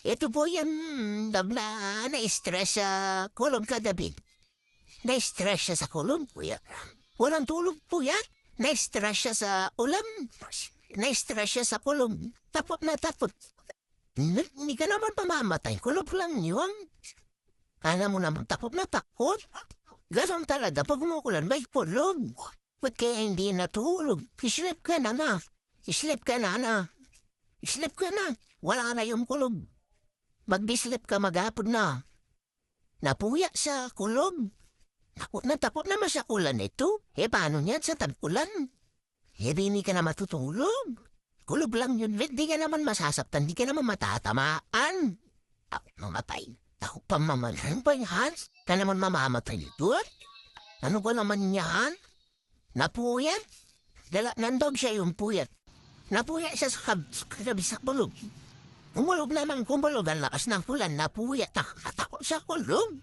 Ito po yan, dam na na-stress sa kulong kagabi. Na-stress siya sa kulong po yan. Walang tulog po yan. Na-stress siya sa ulam. Na-stress siya sa kulong. Tapot na tapot. Hindi ka naman pamamatay. Kulog lang yun. Alam mo naman, tapot na takot. Ganon talaga pag umukulan, may kulog. Ba't kaya hindi natulog? Islip ka na na. Islip ka na na. Islip ka na. Wala na yung kulog. Magbislip ka maghapon na. Napuya sa kulog. Takot na takot naman sa kulan ito. Eh paano niyan sa tagkulan? Eh di hindi ka na matutulog. Kulog lang yun. Di ka naman masasaptan. Di ka naman matatamaan. Ako mamatay. Ako pa mamatay ba yan? Ka naman mamamatay doon? Ano ba naman yan? Napuyat? Dala, nandog siya yung puyat. Napuyat siya sa kab kagabi sa kulog. Umulob lamang kumulob ang lakas ng ulan na puyat na ako sa kulong.